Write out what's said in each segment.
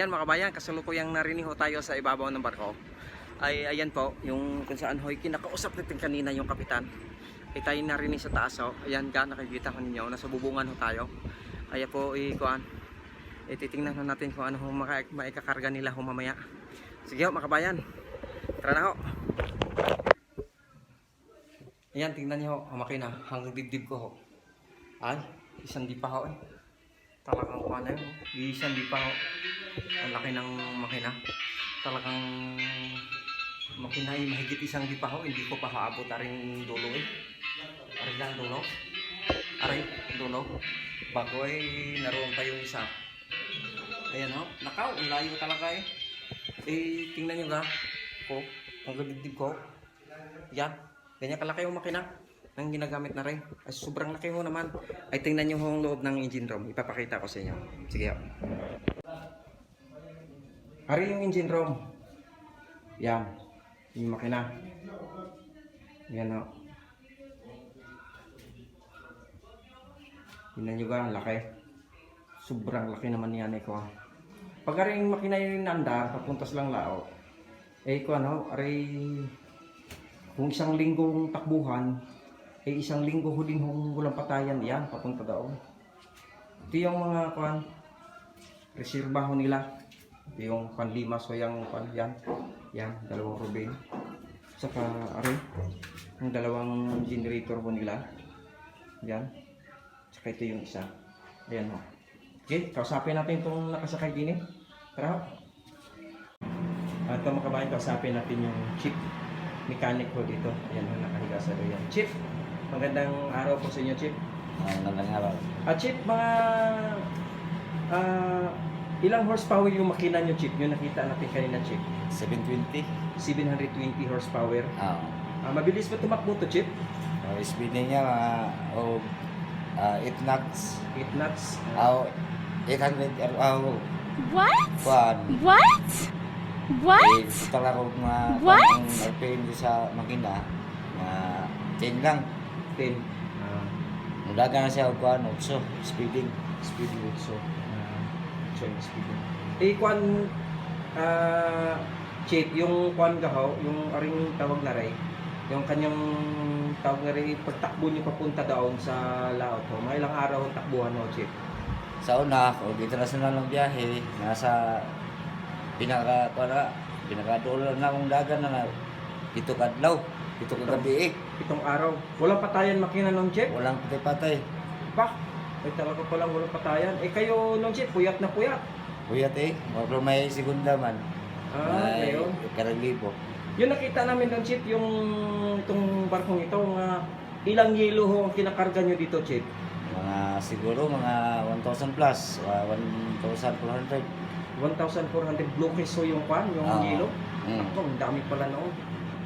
Ayan mga kabayan, kasalukuyang narinig ho tayo sa ibabaw ng barko. Ay ayan po, yung kung saan ho'y kinakausap natin kanina yung kapitan. Ay tayo narinig sa taas ho. Ayan ga, nakikita ko ninyo, nasa bubungan ho tayo. Ayan po, ikuan. E, titingnan ho natin kung ano ho maka, maikakarga nila ho mamaya. Sige ho mga kabayan, tara na ho. Ayan, tingnan niyo ho, ang makina, hanggang dibdib ko ho. Ay, isang di pa ho eh. Talagang kuha na yun. oh. Isang di pa ho. Ang laki ng makina. Talagang makina ay mahigit isang di pa ho. Hindi ko pa haabot aring dulo eh. Aring lang dulo. Aring dulo. Bago ay naroon pa yung isa. Ayan ho. Nakaw, ang layo talaga eh. Eh, tingnan nyo ga. Ko, ang dibdib ko. Yan. Ganyan kalaki yung makina ang ginagamit na rin. Ay, sobrang laki ho naman. Ay, tingnan nyo ho ang loob ng engine room. Ipapakita ko sa inyo. Sige ho. Hari yung engine room. Yan. Yung makina. Yan ho. Tingnan nyo ga, ang laki. Sobrang laki naman yan eh ko. Pag aring makina yung nandar, papuntas lang lao. Eh ko ano, aray kung isang linggong takbuhan, eh isang linggo ho din hong walang patayan yan, papunta daw. Ito yung mga kwan, reserba ho nila. Yung panlimas o yung kwan, yan. Yan, dalawang rubin. Saka, are, yung dalawang generator ho nila. Yan. Saka ito yung isa. Ayan ho. Okay, kausapin natin itong nakasakay din eh. Tara ho. At ito mga kabayan, kausapin natin yung chip mechanic ko dito. Ayan ho, nakahiga sa doon. Chip, magandang araw po sa inyo, Chip. Ang gandang araw. Ah, Chip, mga ah, ilang horsepower yung makina nyo, Chip? Yung nakita natin kanina, Chip. 720. 720 horsepower. Ah. Ah, mabilis ba tumakbo to, Chip? Uh, speed niya mga oh, uh, 8 knots. 8 knots. Ah, 800 er, oh, What? kuan. What? What? Eh, total ako mga What? ang RPM sa makina. Mga 10 lang. 10. Ah, Mudaga na siya kuan 8 speeding. speed limit. So, ah, speed limit. Eh, kwan, ah, Chip, yung kwan gahaw, yung aring tawag na ray, yung kanyang tawag na ray, pagtakbo niyo papunta daon sa laot ho, mga ilang araw ang takbuhan ho, Chip. Sa una, o international ng biyahe, nasa pinaka para pinakadulo na akong dagan na na pito kadlaw, pito ka gabi eh. Pitong araw. Walang patayan makina nung Chip. Walang patay-patay. Pak, ay talaga palang walang patayan. Eh kayo nung Chip, puyat na puyat. Kuyat eh, mga may segunda man. Ah, May ngayon. Karalibo. Yung nakita namin ng Chip, yung itong barkong ito, nga ilang yelo ho ang kinakarga nyo dito, Chip? Mga siguro mga 1,000 plus, uh, 1,400. 1,400 blue so yung kwan, yung Ah. yelo. Mm. Ako, ang dami pala noon.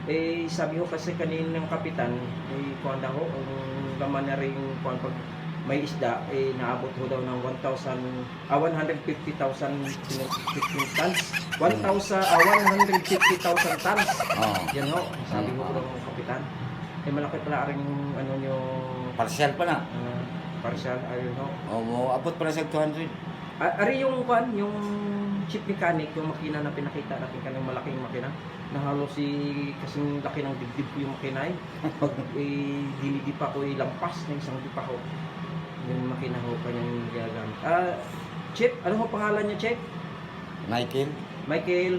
Eh, sabi ho kasi kanina ng kapitan, eh, kuhan daw ho, ang laman na rin kuhan pag may isda, eh, naabot ho daw ng 1,000, ah, 150,000 15 tons. 1,000, ah, 150,000 tons. Oh. Yan ho, sabi ho daw ng kapitan. Eh, malaki pala rin ano yung Partial pa na. uh, partial, ayun ho. O mo abot pa na sa 200. A- Ari yung kwan, yung chip mechanic, yung makina na pinakita natin kanang malaking makina. Na halos si kasing laki ng dibdib ko yung makina eh. Pag eh, dilidi pa ko eh, lampas na isang dipa ko. Yung makina ko kanyang ginagamit. Ah, Chip, ano ho pangalan niya, Chip? Michael, Michael.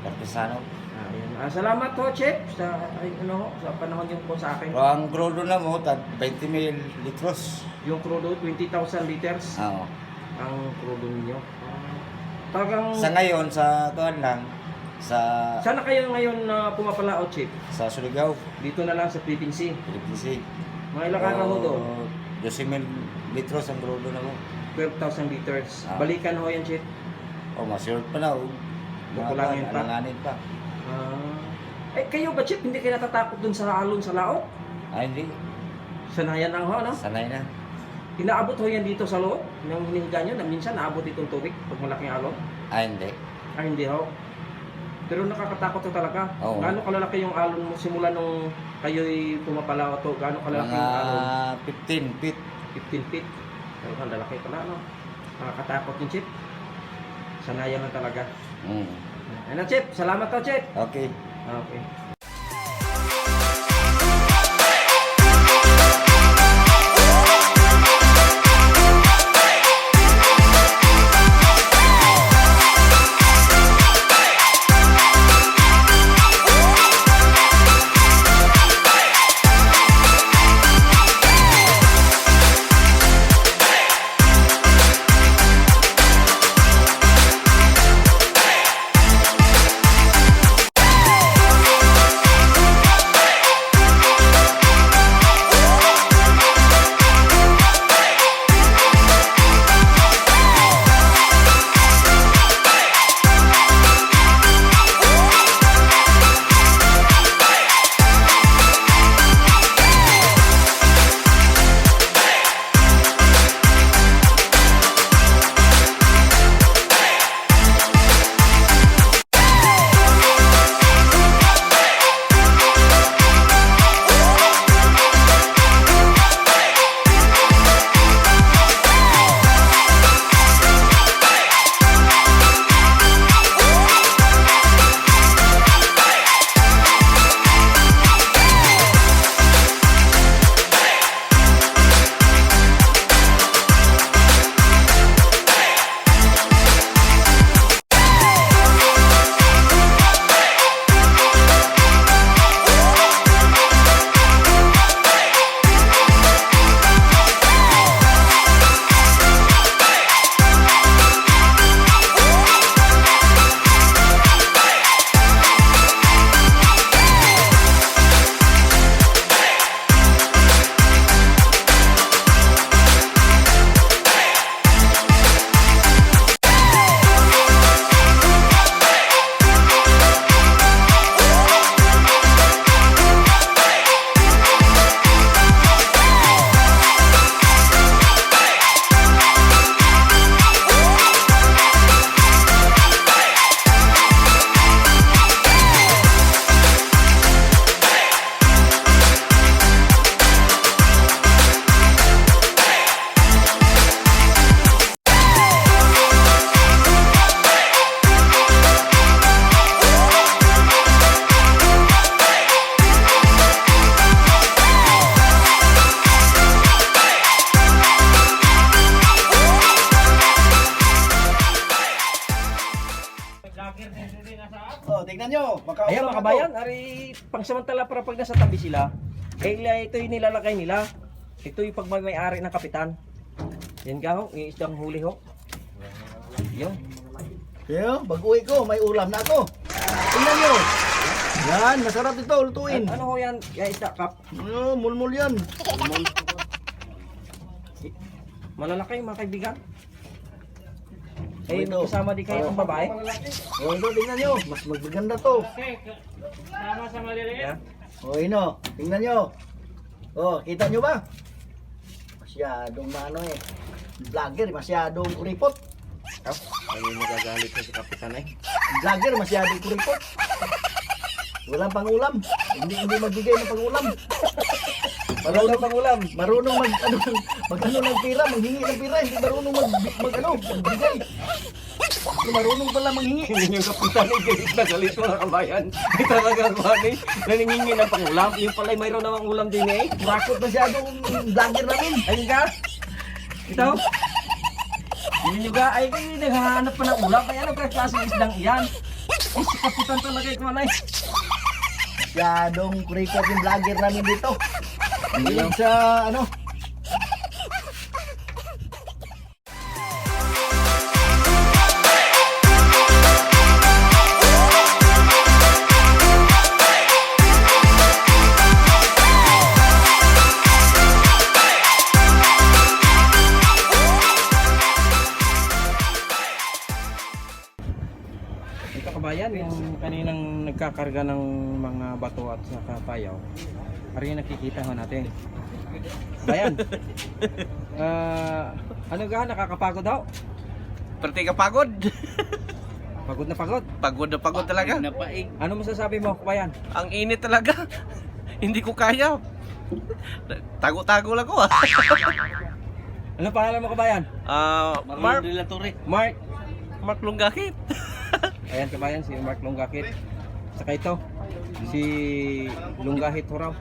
Carpesano. Ah, yun. Ah, salamat ho, Chip, sa ay, ano ho, sa panahon yung po sa akin. Pero ang crudo na mo, tag 20 mil litros. Yung crudo, 20,000 liters Oo. ang crudo ninyo. Ah, talagang Sa ngayon, sa tuwan lang, sa Sana kayo ngayon na pumapalao, Chip? sa Surigao, Dito na lang sa Philippine Sea. Philippine Sea. Mga ilang araw ho doon? 12 mil litros ang crudo na mo. 12,000 liters. Ah. Balikan ho yan, Chip. O, masyurot pa na. O, Kukulangin pa? Alanganin pa. Ah. Eh, kayo ba, Chip? Hindi kayo natatakot dun sa alon sa laot? Ay, hindi. Sanayan lang ho, no? Sanay na. Inaabot ho yan dito sa loob ng hinihiga nyo na minsan naabot itong tubig pag malaking alon. Ay, hindi. Ah, hindi ho. Pero nakakatakot to talaga. Oo. Gaano kalalaki yung alon mo simula nung kayo'y pumapalao to? Gaano kalalaki Mga yung alon? 15 feet. 15 feet. Pero ang lalaki pala, no? Nakakatakot yung chip. Sanayan na talaga. Mm. Ano, Chip? Salamat to, Chip. Okay. Okay. Pangsamantala para pag nasa tabi sila, eh ito yung nilalakay nila. Ito yung pag may may-ari ng kapitan. Yan ka ho, yung isdang huli ho. Yun. Yo, pag uwi ko, may ulam na ako. Tingnan nyo. Yan, masarap ito, lutuin. Ano ho yan? Yan isda kap. Oh, mulmul yan. Malalaki mga kaibigan. Eh, Ito. kasama di kayo ang babae. Oh, ito, tingnan nyo. Mas magaganda to. Yan. Oh, ino. Tingnan nyo. Oh, kita nyo ba? Masyadong ano eh. Vlogger, masyadong kuripot. Kap, ayun nagagalit ko si kapitan eh. Vlogger, masyadong kuripot. Walang pangulam. Hindi hindi magbigay ng pangulam. Marunong pang ulam. Marunong mag ano mag ano ng pira, manghingi ng pira, hindi marunong mag, mag ano, magbigay. Marunong pala manghingi. Hindi yung kapitan eh, galit na galit mga kabayan. Ay talaga eh, naningingi ng pangulam. Yung pala mayroon namang ulam din eh. Bakit masyadong vlogger namin? Ayun ka. Ito. Hindi nyo ga, ay kayo naghahanap pa ng ulam. Ay ano ka klaseng isdang iyan? Eh, si kapitan talaga ito manay. Masyadong kuripot yung vlogger namin dito. Hindi sa ano, Ito kabayan, yung kaninang nagkakarga ng mga bato at saka payaw. Ari yung nakikita ho natin. Bayan. Ah, ano ga nakakapagod daw? Perti ka pagod. Pagod na pagod. Pagod na pagod talaga. Ano masasabi mo, kabayan? Ang init talaga. Hindi ko kaya. Tago-tago lang ko ah. Ano pangalan mo, kabayan? Ah, Mark, Mark. Mark Lunggakit. Ayan kabayan, si Mark Lunggakit. Saka ito, si Lunggahit ho raw.